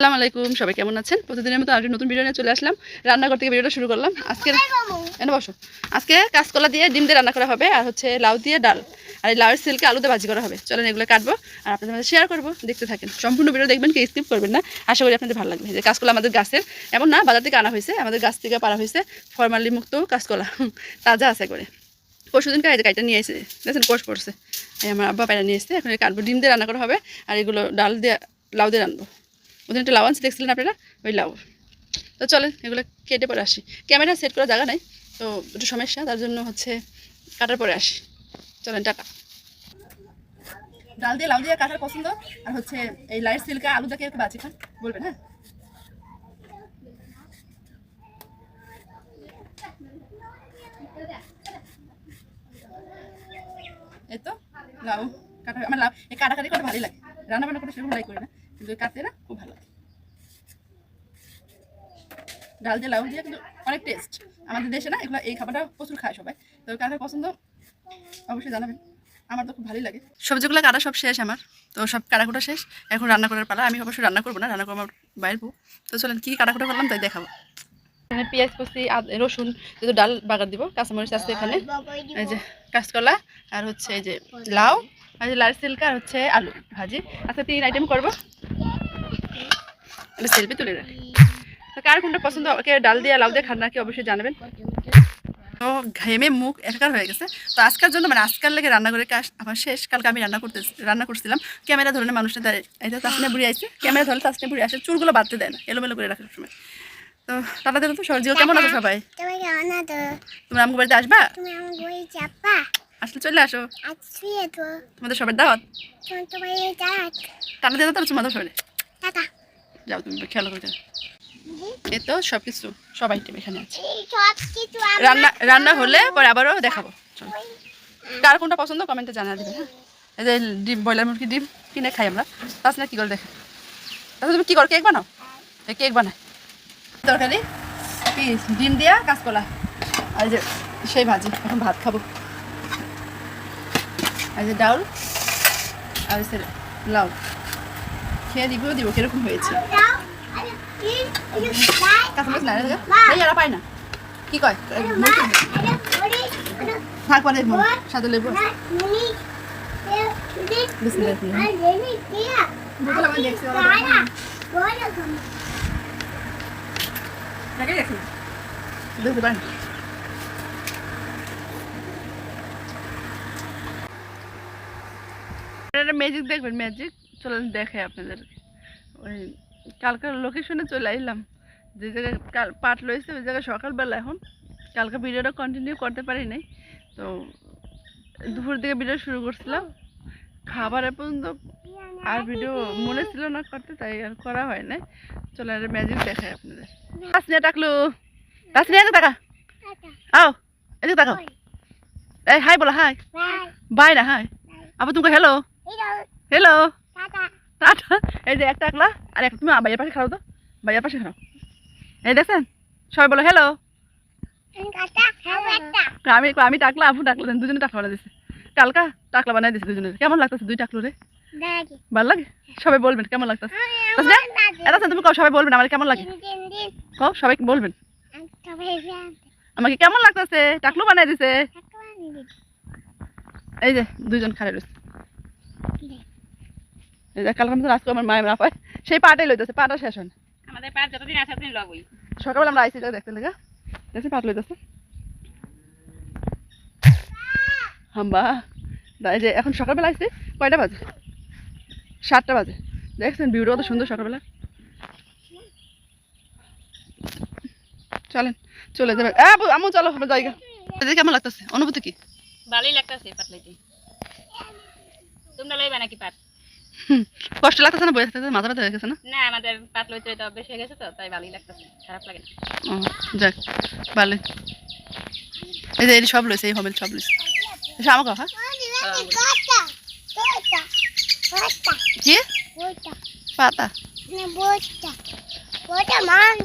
আসসালামু আলাইকুম সবাই কেমন আছেন? প্রতিদিনের মতো আরেকটি নতুন ভিডিও নিয়ে চলে আসলাম। রান্নাঘর থেকে ভিডিওটা শুরু করলাম। আজকে এনে বসো। আজকে কাঁচকলা দিয়ে ডিম দিয়ে রান্না করা হবে আর হচ্ছে লাউ দিয়ে ডাল। আর এই লাউয়ের সিলকে আলুতে ভাজি করা হবে। চলেন এগুলো কাটবো আর আপনাদের মধ্যে শেয়ার করব। দেখতে থাকেন। সম্পূর্ণ ভিডিও দেখবেন কি স্কিপ করবেন না। আশা করি আপনাদের ভালো লাগবে। যে কাঁচকলা আমাদের গাছের। এমন না বাজার থেকে আনা হয়েছে। আমাদের গাছ থেকে পারা হয়েছে ফরমালি মুক্ত কাঁচকলা তাজা আছে করে পরশুদিন কাইতে কাইটা নিয়ে এসে দেখছেন কোষ পড়ছে। আমার আব্বা পায়রা নিয়ে এসছে। এখন কাটবো। ডিম দিয়ে রান্না করা হবে আর এগুলো ডাল দিয়ে লাউ দিয়ে রান্নবো। ওদের একটা লাউ আনছে, দেখছিলেন আপনারা? ওই লাউ। তো চলেন, এগুলো কেটে পরে আসি। ক্যামেরা সেট করার জায়গা নাই, তো একটু সমস্যা, তার জন্য হচ্ছে কাটার পরে আসি। চলেন, টাটা। ডাল দিয়ে লাউ দিয়ে কাটার পছন্দ, আর হচ্ছে এই লাইট সিল্কা আলু দিয়ে একটু বাঁচি খান, বলবেন হ্যাঁ? এই তো, লাউ, কাটা আমার লাউ, এই কাটাকাটি করে ভালোই লাগে। রান্না বান্না করে সেরকম লাইক করি না। কিন্তু কাটতে না খুব ভালো ডাল দিয়ে লাউ দিয়ে কিন্তু অনেক টেস্ট আমাদের দেশে না এগুলো এই খাবারটা প্রচুর খায় সবাই। তো কার পছন্দ অবশ্যই জানাবেন। আমার তো খুব ভালোই লাগে। সবজিগুলো কাটা সব শেষ আমার। তো সব কাটাকুটা শেষ। এখন রান্না করার পালা। আমি অবশ্যই রান্না করব না রান্না করব আমার বাইরের বউ। তো চলেন কী কাটাকুটা করলাম তাই দেখাবো। এখানে পেঁয়াজ কুচি আদ- রসুন যেহেতু ডাল বাগার দিব কাঁচামরিচ আছে এখানে। এই যে কাঁচকলা আর হচ্ছে এই যে লাউ আর যে লাল সিল্কা আর হচ্ছে আলু ভাজি। আচ্ছা তিন আইটেম করব। এটা সেলফি তুলে রাখি। কার কোনটা পছন্দ? কে ডাল দিয়ে লাউ দিয়ে খান নাকি অবশ্যই জানাবেন। তো ঘেমে মুখ একাকার হয়ে গেছে। তো আজকের জন্য মানে আজকাল লেগে রান্না করে কাজ আমার শেষ। কালকে আমি রান্না করতে রান্না করছিলাম। ক্যামেরা ধরে মানুষটা যে তাসনে বুড়ি আসছে ক্যামেরা ধরলে তাসনে বুড়ি আসে। চুলগুলো বাঁধতে দেয় না। এলোমেলো করে রাখার সময়। তো টাটা দিল তো সরজিও। কেমন আছে সবাই? তোমরা আমাকে বাড়িতে আসবা? আমার আসলে চলে আসো। তোমাদের সবার দাওয়াত? টাটা দিয়ে তাহলে তোমাদের সবাই। টাটা। যাও তুমি খেয়াল করে যাও এই তো সব কিছু সব আইটেম এখানে আছে রান্না রান্না হলে পরে আবারও দেখাবো। চলো। কার কোনটা পছন্দ কমেন্টে জানা দেবে হ্যাঁ? এই যে ডিম ব্রয়লার মুরগি ডিম কিনে খাই আমরা। তাছ না কী করে দেখে? তাহলে তুমি কী করো কেক বানাও? এই কেক বানাই তরকারি পিস ডিম দিয়া কাঁচকলা আর যে সেই ভাজি এখন ভাত খাব। আর যে ডাউল আর লাউ। খেয়ে দিব দিব কীরকম হয়েছে? কাঁচামরিচ না এই এরা পায় না। কি কয়? থাক পরে সাদা লেবু দেখতে পারেন ম্যাজিক দেখবেন ম্যাজিক চলেন দেখে আপনাদের। ওই কালকার লোকেশনে চলে আইলাম। যে জায়গায় কাল পাট লইছে ওই জায়গায় সকালবেলা এখন। কালকে ভিডিওটা কন্টিনিউ করতে পারি নাই। তো দুপুর দিকে ভিডিও শুরু করছিলাম। খাবারের পর্যন্ত আর ভিডিও মনে ছিল না করতে তাই আর করা হয় না চলে আর ম্যাজিক দেখায় আপনাদের। তাসনিয়া টাকলু তাসনিয়া এদিকে টাকা আও এদিকে তাকাও। এই হাই বলো হাই বাই বাই না হাই আবার তুমি হ্যালো হ্যালো টাটা। টাটা। এই যে একটা একলা আর একটা। তুমি বাইয়ের পাশে খাও তো। বাইয়ের পাশে খাও এই দেখছেন? সবাই বলো হ্যালো কাটা খাওয়া একটা। আমি আমি টাকলা আপু টাকলা দেন দুজনে টাকলা বানাই দিছে। কালকা টাকলা বানাই দিছে দুজনে কেমন লাগতেছে দুই টাকলো রে? ভালো লাগে? সবাই বলবেন কেমন লাগতেছে? আমি তাসনিয়া দাদি এটা তুমি সবাই বলবেন আমার কেমন লাগে? সবাই বলবেন। আমাকে কেমন লাগতেছে? টাকলু বানাই দিছে। এই যে দুজন খাড়ে রয়েছে। কালকে মতো আজকে আমার মায়ের না সেই পাটাই লইতেছে পাটা শেষ হয় আমাদের পাঁচ যতদিন আছে ততদিন লবই। সকালবেলা আমরা আইসি দেখতে লেগে। দেখছি পাট লইতেছে। হাম্বা দা যে এখন সকালবেলা আইসি কয়টা বাজে? সাতটা বাজে। দেখছেন ভিউটা কত সুন্দর সকালবেলা। চলেন চলে যাবে। আমু চলো আমার জায়গা এদের কেমন লাগতেছে? অনুভূতি কি? ভালোই লাগতেছে পাতলাইতে তোমরা লইবা নাকি হুম, কষ্ট লাগতেছে না বয়ে থাকতে মাথা ব্যথা হয়ে গেছে না? না আমাদের পাত লইতে তো অভ্যেস হয়ে গেছে তো তাই ভালোই লাগতেছে খারাপ লাগে না। ও যাক ভালো। এই যে এই সব লইছে এই হবেল সব লইছে। এসে আমাকে হ্যাঁ? কাটা কাটা কাটা কি পাতা মান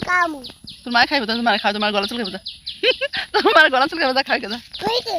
তোর খাইবো তোমার খাও তোমার গলা চুল খাইবো তোমার গলা চুল খাইবো খাই কেদা বইতে